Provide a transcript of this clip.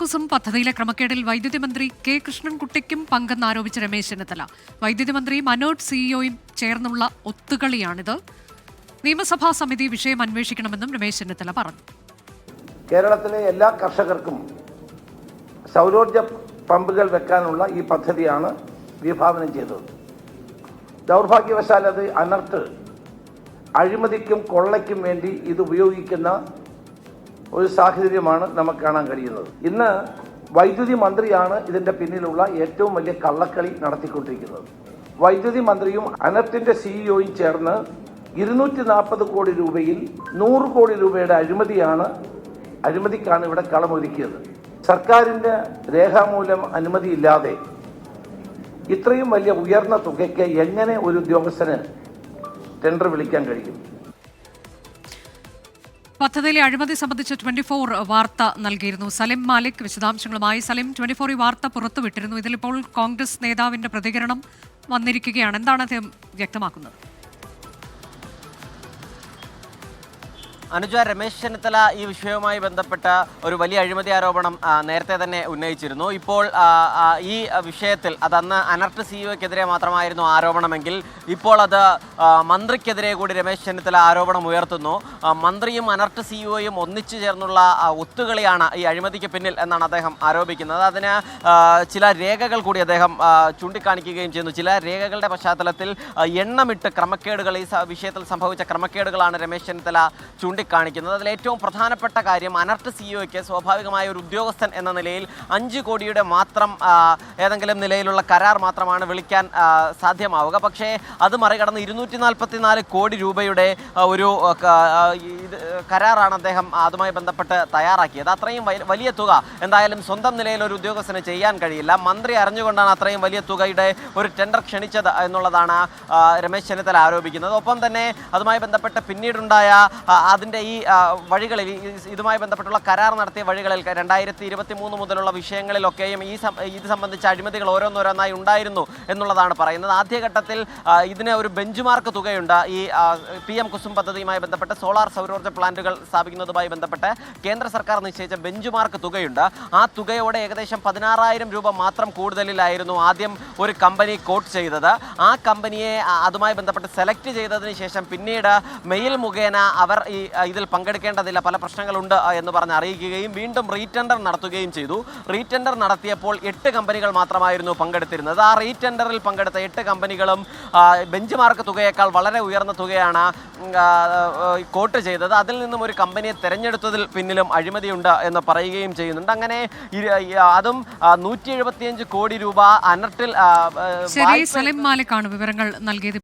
കുസും പദ്ധതിയിലെ ക്രമക്കേടിൽ വൈദ്യുതി മന്ത്രി കെ കൃഷ്ണൻകുട്ടിക്കും പങ്കെന്നാരോപിച്ച രമേശ് ചെന്നിത്തല. വൈദ്യുതി മന്ത്രി മനോജ് സിഇഒയും ചേർന്നുള്ള ഒത്തുകളിയാണിത്. നിയമസഭാ സമിതി വിഷയം അന്വേഷിക്കണമെന്നും രമേശ് ചെന്നിത്തല പറഞ്ഞു. കേരളത്തിലെ എല്ലാ കർഷകർക്കും സൗരോർജ പമ്പുകൾ വെക്കാനുള്ള ഈ പദ്ധതിയാണ് വിഭാവനം ചെയ്തത്. ദൗർഭാഗ്യവശാൽ അത് അനർട്ട് അഴിമതിക്കും കൊള്ളയ്ക്കും വേണ്ടി ഇത് ഉപയോഗിക്കുന്ന ഒരു സാഹചര്യമാണ് നമുക്ക് കാണാൻ കഴിയുന്നത്. ഇന്ന് വൈദ്യുതി മന്ത്രിയാണ് ഇതിന്റെ പിന്നിലുള്ള ഏറ്റവും വലിയ കള്ളക്കളി നടത്തിക്കൊണ്ടിരിക്കുന്നത്. വൈദ്യുതി മന്ത്രിയും അനർട്ടിന്റെ സിഇഒയും ചേർന്ന് ഇരുന്നൂറ്റി നാൽപ്പത് കോടി രൂപയിൽ നൂറ് കോടി രൂപയുടെ അഴിമതിയാണ് അഴിമതിക്കാണ് ഇവിടെ കളമൊരുക്കിയത്. സർക്കാരിന്റെ രേഖാമൂലം അനുമതിയില്ലാതെ ഇത്രയും വലിയ ഉയർന്ന തുകയ്ക്ക് എങ്ങനെ ഒരു ഉദ്യോഗസ്ഥന് ടെൻഡർ വിളിക്കാൻ കഴിയും? പദ്ധതിയിലെ അഴിമതി സംബന്ധിച്ച് ട്വന്റി ഫോർ വാർത്ത നൽകിയിരുന്നു. സലിം മാലിക് വിശദാംശങ്ങളുമായി. സലിം ട്വന്റി ഫോർ ഈ വാർത്ത പുറത്തുവിട്ടിരുന്നു. ഇതിലിപ്പോൾ കോൺഗ്രസ് നേതാവിന്റെ പ്രതികരണം വന്നിരിക്കുകയാണ്. എന്താണ് അദ്ദേഹം വ്യക്തമാക്കുന്നത്? അനുജ രമേശ് ചെന്നിത്തല ഈ വിഷയവുമായി ബന്ധപ്പെട്ട ഒരു വലിയ അഴിമതി ആരോപണം നേരത്തെ തന്നെ ഉന്നയിച്ചിരുന്നു. ഇപ്പോൾ ഈ വിഷയത്തിൽ അത് അന്ന് അനർട്ട് സിഇഒക്കെതിരെ മാത്രമായിരുന്നു ആരോപണമെങ്കിൽ ഇപ്പോൾ അത് മന്ത്രിക്കെതിരെ കൂടി രമേശ് ചെന്നിത്തല ആരോപണം ഉയർത്തുന്നു. മന്ത്രിയും അനർട്ട് സിഇഒയും ഒന്നിച്ചു ചേർന്നുള്ള ഒത്തുകളിയാണ് ഈ അഴിമതിക്ക് പിന്നിൽ എന്നാണ് അദ്ദേഹം ആരോപിക്കുന്നത്. അതിന് ചില രേഖകൾ കൂടി അദ്ദേഹം ചൂണ്ടിക്കാണിക്കുകയും ചെയ്യുന്നു. ചില രേഖകളുടെ പശ്ചാത്തലത്തിൽ എണ്ണമിട്ട് ക്രമക്കേടുകൾ ഈ വിഷയത്തിൽ സംഭവിച്ച ക്രമക്കേടുകളാണ് രമേശ് ചെന്നിത്തല ചൂണ്ടിക്കാണിക്കുന്നത് അതിൽ ഏറ്റവും പ്രധാനപ്പെട്ട കാര്യം അനർട്ട് സിഇഒയ്ക്ക് സ്വാഭാവികമായ ഒരു ഉദ്യോഗസ്ഥൻ എന്ന നിലയിൽ അഞ്ച് കോടിയുടെ മാത്രം ഏതെങ്കിലും നിലയിലുള്ള കരാർ മാത്രമാണ് വിളിക്കാൻ സാധ്യമാവുക. പക്ഷേ അത് മറികടന്ന് ഇരുന്നൂറ്റി നാൽപ്പത്തി നാല് കോടി രൂപയുടെ ഒരു കരാറാണ് അദ്ദേഹം അതുമായി ബന്ധപ്പെട്ട് തയ്യാറാക്കിയത്. അത്രയും വലിയ തുക എന്തായാലും സ്വന്തം നിലയിൽ ഒരു ഉദ്യോഗസ്ഥന് ചെയ്യാൻ കഴിയില്ല. മന്ത്രി അറിഞ്ഞുകൊണ്ടാണ് അത്രയും വലിയ തുകയുടെ ഒരു ടെൻഡർ ക്ഷണിച്ചത് എന്നുള്ളതാണ് രമേശ് ചെന്നിത്തല ആരോപിക്കുന്നത്. ഒപ്പം തന്നെ അതുമായി ബന്ധപ്പെട്ട് പിന്നീടുണ്ടായ ആ, അതിന്റെ ഈ വഴികളിൽ ഇതുമായി ബന്ധപ്പെട്ടുള്ള കരാർ നടത്തിയ വഴികളിൽ രണ്ടായിരത്തി ഇരുപത്തി മൂന്ന് മുതലുള്ള വിഷയങ്ങളിലൊക്കെയും ഈ ഇത് സംബന്ധിച്ച അഴിമതികൾ ഓരോന്നോരോന്നായി ഉണ്ടായിരുന്നു എന്നുള്ളതാണ് പറയുന്നത്. ആദ്യഘട്ടത്തിൽ ഇതിന് ഒരു ബെഞ്ച് മാർക്ക് തുകയുണ്ട്. ഈ പി എം കുസും പദ്ധതിയുമായി ബന്ധപ്പെട്ട് സോളാർ സൗരോർജ പ്ലാന്റുകൾ സ്ഥാപിക്കുന്നതുമായി ബന്ധപ്പെട്ട് കേന്ദ്ര സർക്കാർ നിശ്ചയിച്ച ബെഞ്ച് മാർക്ക് തുകയുണ്ട്. ആ തുകയോടെ ഏകദേശം പതിനാറായിരം രൂപ മാത്രം കൂടുതലിലായിരുന്നു ആദ്യം ഒരു കമ്പനി കോട്ട് ചെയ്തത്. ആ കമ്പനിയെ അതുമായി ബന്ധപ്പെട്ട് സെലക്ട് ചെയ്തതിന് ശേഷം പിന്നീട് മെയിൽ മുഖേന അവർ ഈ ഇതിൽ പങ്കെടുക്കേണ്ടതില്ല പല പ്രശ്നങ്ങളുണ്ട് എന്ന് പറഞ്ഞ് അറിയിക്കുകയും വീണ്ടും റീടെൻഡർ നടത്തുകയും ചെയ്തു. റീടെൻഡർ നടത്തിയപ്പോൾ എട്ട് കമ്പനികൾ മാത്രമായിരുന്നു പങ്കെടുത്തിരുന്നത്. ആ റീടെൻഡറിൽ പങ്കെടുത്ത എട്ട് കമ്പനികളും ബെഞ്ച് മാർക്ക് തുകയേക്കാൾ വളരെ ഉയർന്ന തുകയാണ് കോട്ട് ചെയ്തത്. അതിൽ നിന്നും ഒരു കമ്പനിയെ തിരഞ്ഞെടുത്തതിൽ പിന്നിലും അഴിമതിയുണ്ട് എന്ന് പറയുകയും ചെയ്യുന്നുണ്ട്. അങ്ങനെ അതും നൂറ്റി എഴുപത്തിയഞ്ച് കോടി രൂപ അനർട്ടിൽ സലിം മാലിക്കാണ് വിവരങ്ങൾ നൽകിയത്.